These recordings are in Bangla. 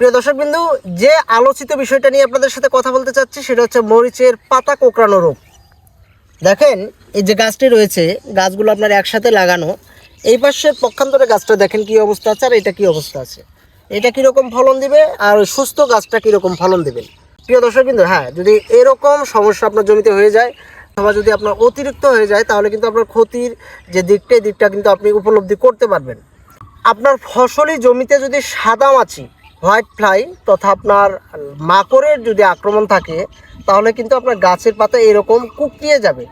প্রিয় দর্শক বিন্দু যে আলোচিত বিষয়টা নিয়ে আপনাদের সাথে কথা বলতে চাচ্ছি সেটা হচ্ছে মরিচের পাতা কোঁকড়ানো রোগ। দেখেন, এই যে গাছটি রয়েছে, গাছগুলো আপনার একসাথে লাগানো, এই পাশে পক্ষান্তরে গাছটা দেখেন কি অবস্থা আছে আর এটা কি অবস্থা আছে। এটা কীরকম ফলন দিবে আর সুস্থ গাছটা কীরকম ফলন দেবে? প্রিয় দর্শক হ্যাঁ যদি এরকম সমস্যা আপনার জমিতে হয়ে যায় অথবা যদি আপনার অতিরিক্ত হয়ে যায়, তাহলে কিন্তু আপনার ক্ষতির যে দিকটা, এই দিকটা কিন্তু আপনি উপলব্ধি করতে পারবেন। আপনার ফসলি জমিতে যদি সাদা মাছি হোয়াইট ফ্লাই তথা আপনার মাকড়ের যদি আক্রমণ থাকে, তাহলে কিন্তু আপনার গাছের পাতা এরকম কুকড়িয়ে যাবে।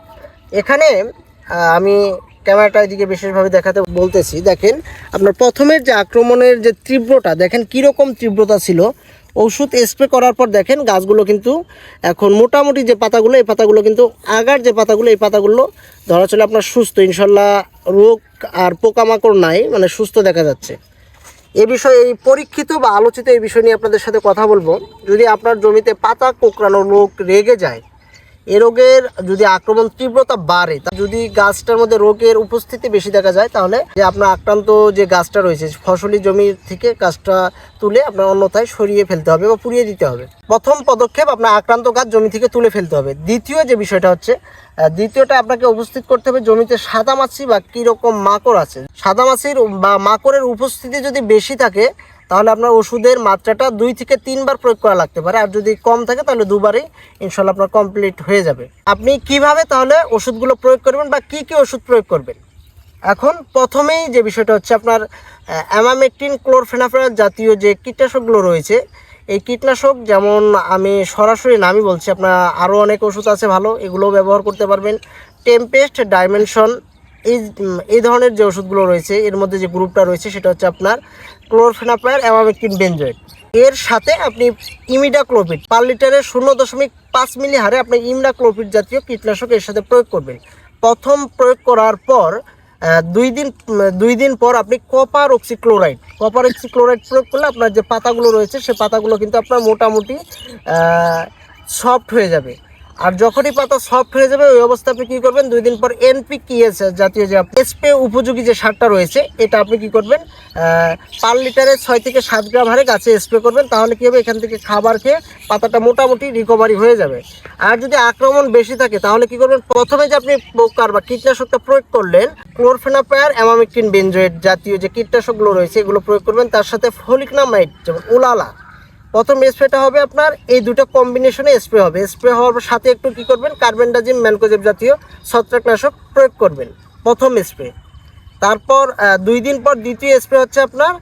এখানে আমি ক্যামেরাটা এদিকে বিশেষভাবে দেখাতে বলতেছি। দেখেন, আপনার প্রথমের যে আক্রমণের যে তীব্রতা, দেখেন কীরকম তীব্রতা ছিল। ওষুধ স্প্রে করার পর দেখেন গাছগুলো কিন্তু এখন মোটামুটি যে পাতাগুলো, এই পাতাগুলো কিন্তু আগার যে পাতাগুলো, এই পাতাগুলো ধরা চলে আপনার সুস্থ। ইনশাল্লাহ রোগ আর পোকামাকড় নাই মানে সুস্থ দেখা যাচ্ছে। এ বিষয়ে এই পরীক্ষিত বা আলোচিত এই বিষয় নিয়ে আপনাদের সাথে কথা বলব। যদি আপনার জমিতে পাতা কোঁকড়ানো লোক রেগে যায় এ রোগের যদি আক্রমণ তীব্রতা বাড়ে, তা যদি গাছটার মধ্যে রোগের উপস্থিতি বেশি দেখা যায়, তাহলে যে আপনার আক্রান্ত যে গাছটা রয়েছে, ফসলি জমি থেকে গাছটা তুলে আপনার অন্যথায় সরিয়ে ফেলতে হবে বা পুড়িয়ে দিতে হবে। প্রথম পদক্ষেপ আপনার আক্রান্ত গাছ জমি থেকে তুলে ফেলতে হবে। দ্বিতীয় যে বিষয়টা হচ্ছে দ্বিতীয়টা আপনাকে উপস্থিত করতে হবে জমিতে সাদা মাছি বা কীরকম মাকড় আছে। সাদা মাছির বা মাকড়ের উপস্থিতি যদি বেশি থাকে তাহলে আপনার ওষুধের মাত্রাটা দুই থেকে তিনবার প্রয়োগ করা লাগতে পারে। আর যদি কম থাকে তাহলে দুবারই ইনশাল্লাহ আপনার কমপ্লিট হয়ে যাবে। আপনি কীভাবে তাহলে ওষুধগুলো প্রয়োগ করবেন বা কি কি ওষুধ প্রয়োগ করবেন? এখন প্রথমেই যে বিষয়টা হচ্ছে আপনার অ্যামামেকটিন ক্লোরফেনাফেরাস জাতীয় যে কীটনাশকগুলো রয়েছে, এই কীটনাশক যেমন আমি সরাসরি নামই বলছি, আপনার আরও অনেক ওষুধ আছে ভালো, এগুলোও ব্যবহার করতে পারবেন। টেম্পেস্ট ডাইমেনশন এই এই ধরনের যে ওষুধগুলো রয়েছে, এর মধ্যে যে গ্রুপটা রয়েছে, সেটা হচ্ছে আপনার ক্লোরফেনাপায়ার অ্যামামেকটিন বেনজয়েড এর সাথে আপনি ইমিডাক্লোপিড, পার লিটারে শূন্য দশমিক পাঁচ মিলি হারে আপনি ইমিডাক্লোপিড জাতীয় কীটনাশক এর সাথে প্রয়োগ করবেন। প্রথম প্রয়োগ করার পর দুই দিন দুই দিন পর আপনি কপার অক্সিক্লোরাইড কপার অক্সিক্লোরাইড প্রয়োগ করলে আপনার যে পাতাগুলো রয়েছে, সে পাতাগুলো কিন্তু আপনার মোটামুটি সফট হয়ে যাবে। আর যখনই পাতা সফট হয়ে যাবে, ওই অবস্থা আপনি কী করবেন? দুই দিন পর এনপিকিএস জাতীয় যে স্প্রে উপযোগী যে সারটা রয়েছে, এটা আপনি কি করবেন? পার লিটারে ছয় থেকে সাত গ্রাম হারে গাছে স্প্রে করবেন, তাহলে কী হবে? এখান থেকে খাবার খেয়ে পাতাটা মোটামুটি রিকভারি হয়ে যাবে। আর যদি আক্রমণ বেশি থাকে, তাহলে কি করবেন? প্রথমে যে আপনি পোকার বা কীটনাশকটা প্রয়োগ করলেন, ক্লোরফেনাপায়ার, অ্যামামিকটিন বেনজয়েড জাতীয় যে কীটনাশকগুলো রয়েছে, এগুলো প্রয়োগ করবেন। তার সাথে ফলিকনামাইড যেমন উলালা প্রথম স্প্রেটা হবে আপনার এই দুটো কম্বিনেশনে স্প্রে হবে। স্প্রে হওয়ার সাথে একটু কি করবেন? কার্বেন্ডাজিম ম্যানকোজেব জাতীয় ছত্রাকনাশক প্রয়োগ করবেন প্রথম স্প্রে তারপর দুই দিন পর দ্বিতীয় স্প্রে হচ্ছে আপনার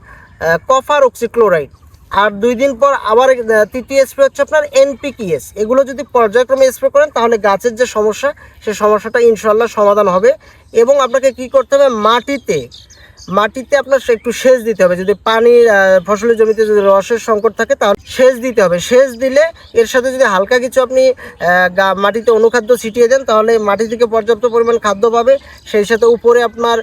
কফার অক্সিক্লোরাইড আর দুই দিন পর আবার তৃতীয় স্প্রে হচ্ছে আপনার এনপিকিএস এগুলো যদি পর্যায়ক্রমে স্প্রে করেন, তাহলে গাছের যে সমস্যা, সে সমস্যাটা ইনশাল্লাহ সমাধান হবে। এবং আপনাকে কি করতে হবে? মাটিতে মাটিতে আপনার একটু সেচ দিতে হবে। যদি পানির ফসলের জমিতে যদি রসের সংকট থাকে, তাহলে সেচ দিতে হবে। সেচ দিলে এর সাথে যদি হালকা কিছু আপনি মাটিতে অনুখাদ্য ছিটিয়ে দেন, তাহলে মাটি থেকে পর্যাপ্ত পরিমাণ খাদ্য পাবে। সেই সাথে উপরে আপনার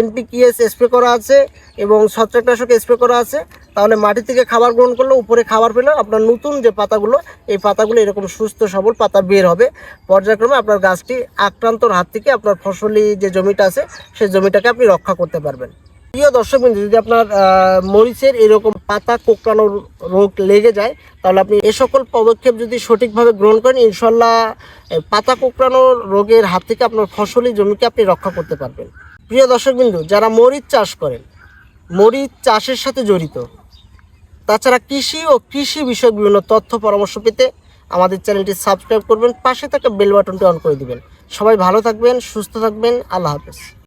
এনপিকিএস স্প্রে করা আছে এবং ছত্রাকনাশক স্প্রে করা আছে। তাহলে মাটি থেকে খাবার গ্রহণ করলে উপরে খাবার পেলে আপনার নতুন যে পাতাগুলো, এই পাতাগুলো এরকম সুস্থ সবল পাতা বের হবে। পর্যায়ক্রমে আপনার গাছটি আক্রান্তর হাত থেকে আপনার ফসলি যে জমিটা আছে সেই জমিটাকে আপনি রক্ষা করতে পারবেন। প্রিয় দর্শক বিন্দু, যদি আপনার মরিচের এরকম পাতা কোঁকড়ানোর রোগ লেগে যায়, তাহলে আপনি এ সকল পদক্ষেপ যদি সঠিকভাবে গ্রহণ করেন ইনশাল্লাহ পাতা কোঁকড়ানোর রোগের হাত থেকে আপনার ফসলি জমিকে আপনি রক্ষা করতে পারবেন। প্রিয় দর্শক বিন্দু, যারা মরিচ চাষ করেন, মরিচ চাষের সাথে জড়িত তাছাড়া কৃষি ও কৃষি বিষয়ক বিভিন্ন তথ্য পরামর্শ পেতে আমাদের চ্যানেলটি সাবস্ক্রাইব করবেন, পাশে থাকা বেল বাটনটি অন করে দিবেন। সবাই ভালো থাকবেন, সুস্থ থাকবেন, আল্লাহ হাফেজ।